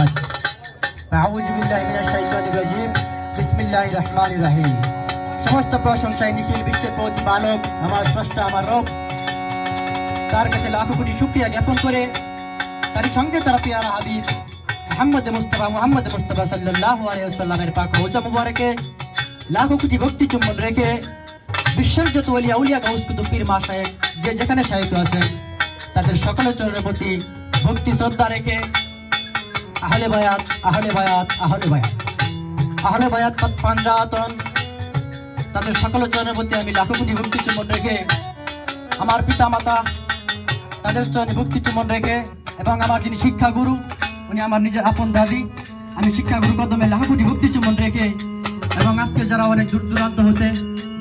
আজ রাহিম। সমস্ত প্রশংসায় নিখিল বিশ্বের প্রতি আমার স্রষ্টা, আমার রব। তার কাছে লাখো কোটি শুক্রিয়া জ্ঞাপন করে তারই সঙ্গে তারা পেয়ারা হাবিব, মোহাম্মদ মুস্তফা মোহাম্মদ মুস্তফা সাল্লাহ আলিয়াল্লামের পাক রোজা মুবারকে লাখো কোটি ভক্তি চুম্বন রেখে বিশ্বের যত অলিয়া উলিয়া গাউস কুতুব্বির মা যে যেখানে সাহিত্য আছেন, তাদের সকলের চরণের প্রতি ভক্তি শ্রদ্ধা রেখে আহলে বায়াত আহলে বায়াত আহলে বায়াত। আহলে বায়াত পাঞ্জাতন। তাদের সকলের চরণের প্রতি আমি লাখো কোটি ভক্তি চুম্বন রেখে আমার পিতা মাতা তাদের চরণে ভক্তি চুম্বন রেখে এবং আমার যিনি শিক্ষাগুরু, উনি আমার নিজের আপন দাদি, আমি শিক্ষাগুরু কদমে লাখো কোটি ভক্তি চুম্বন রেখে এবং আজকে যারা অনেক দূর দূরান্ত হতে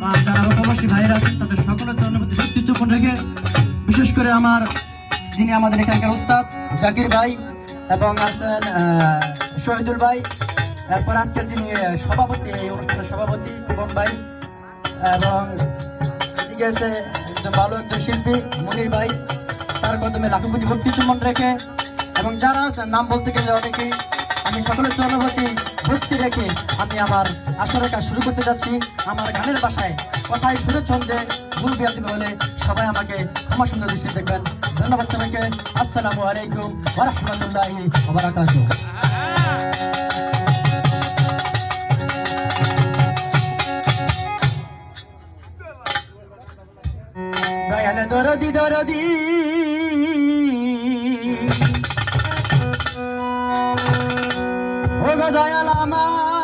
বা যারা প্রবাসী ভাইয়েরা আছেন, তাদের সকলের চরণের প্রতি ভক্তি চুম্বন রেখে বিশেষ করে আমার যিনি আমাদের এখানকার উস্তাদ জাকির ভাই এবং আছেন শহীদুল ভাই, এরপর আজকের যিনি সভাপতি, এই অনুষ্ঠানের সভাপতি কুমন ভাই, এবং এদিকে আছে একজন ভালো একজন শিল্পী, মনির ভাই, তার কদমে লাখো ভক্তি চুম্বন রেখে, এবং যারা আছেন, নাম বলতে গেলে অনেকেই আমি সকলের চরণবতী ভক্তি রেখে আমি আমার আসরের কাজ শুরু করতে যাচ্ছি। আমার গানের বাসায় কথাই সুরে ছন্দে ভুল বিয়াতি হলে সবাই আমাকে ক্ষমা সুন্দর দৃষ্টি দেখবেন। ধন্যবাদ সবাইকে। আসসালামু আলাইকুম ওয়া রাহমাতুল্লাহি দয়াল দরদি দরদি। ও দয়াল আমার।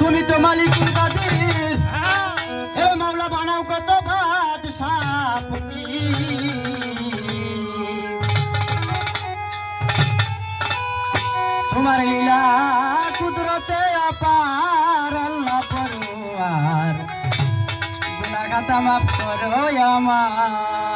তুমি তো মালিকুল কাদির। হে মাওলা বানাও কত বাদশাহ তোমার লীলা কুদরতে আপার আল্লাহ পরোয়ার। গুনাগাতা মাফ করো আমার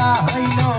বেলা হইল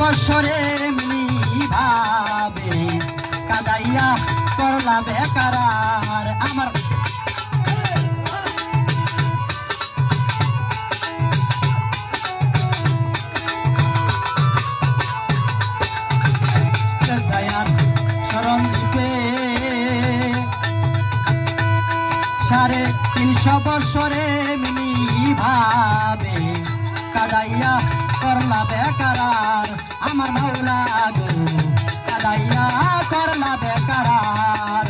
বৎসরে মিনি ভাবে কাদাইয়া করলা বেকারার আমার। সাড়ে তিনশো বছরে মিনি ভাবে কাদাইয়া করলা বেকার আমার মাওলা গো কাদাইয়া করলা বেকারার।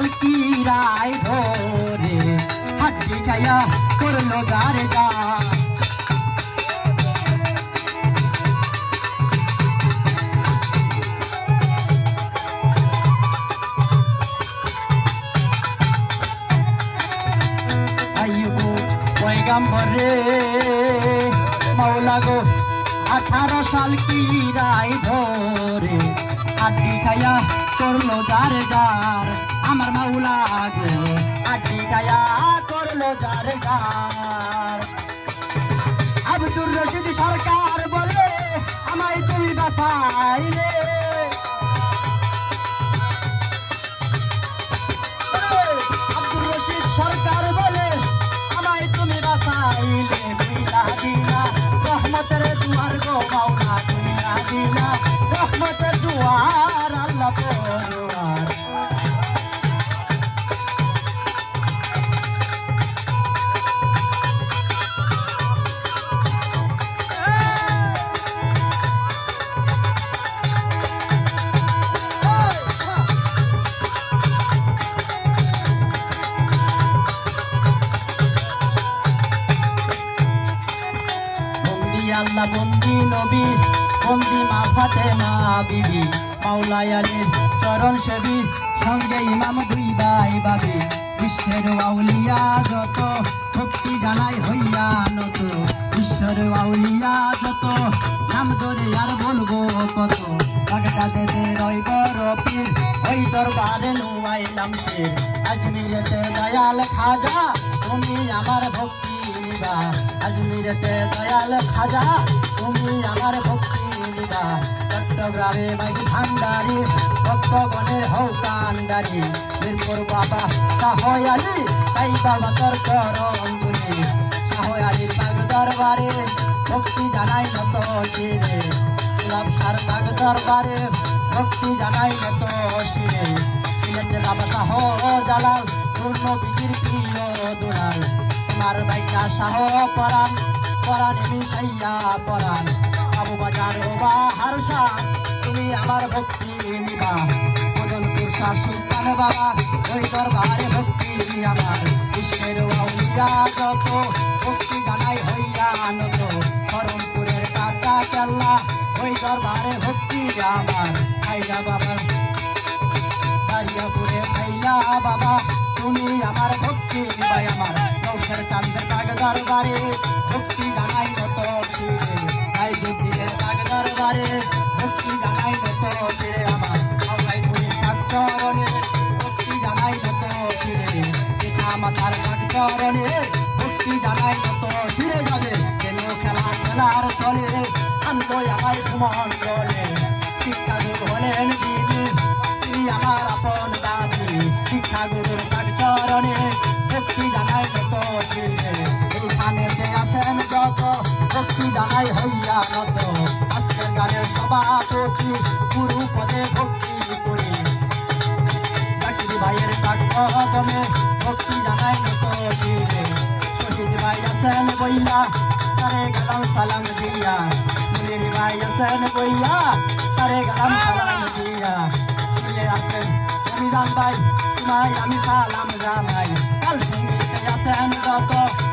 আঠারো সাল কি রায় ধরে হাড্ডি খাইয়া করল গারে গা পয়গাম্বরে মাওলা গো আঠারো সাল কি রায় ধরে আড্ডি খাইয়া করল যার যার আমার মাওলা গো। আটি গায়া করল যার গার আব্দুর রশিদ সরকার বলে, আমায় তুমি বাঁচাইলে। আলীর চরণ সেবী সঙ্গে ইমাম দুই ভাই বাবি বিশ্বের আউলিয়া যত ভক্তি জানাই হইয়া নত। ঈশ্বর আউলিয়া যত, নাম ধরে আর বলব কত। বাগদা দেদে রইব রপির ওই দরবারে নুয়াইলাম সে আজমিরেতে দয়াল খাজা, তুমি আমার ভক্তি নিবা আজমিরেতে দয়াল খাজা, তুমি আমার ভক্তি নিবা চট্টগ্রামে মাইকি ভান্ডারি, ভক্তগণের হৌ কান্ডারি মিরপুর বাবা শাহ আলী তাই বাবা তোর করম গুলি শাহ আলীর দরবারে, ভক্তি জানাই নত শিরে। সার বাগ দরবারে, ভক্তি জানাই নত শিরে। সিলেটে বাবা শাহ জালাল পূর্ণ বিজির প্রিয় দুলাল। তোমার বাইকা শাহ পরাণ পরাণ মিশাইয়া পরাণ। বাজার দরবার ভক্তি নিবা বদলপুর শাহ সুলতান বাবা ওই দরবারে ভক্তি আমার বিশ্বের অঙ্গা যত ভক্তি জানাই হইয়া আনত হরণপুরের কাটা কেল্লা ওই দরবারে ভক্তি আমার। ভাইয়া বাবা দারিয়াপুরে খাইলা বাবা তুমি আমার ভক্তি নিবাই আমার নৌকার চান্দের দরবারে ভক্তি জানাই বিদায় হইয়া নত আজকে গানের সভাপতি গুরু পদে ভক্তি করে। জাকির ভাইয়ের কাকমে ভক্তি জানাই নত দিলে শহীদ ভাই আছেন বইয়া তারে গেলাম সালাম দিয়া। মুনির ভাই আছেন বইয়া আমি সালাম জানাই। কাল সঙ্গীতে আছেন যত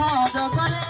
সদগরে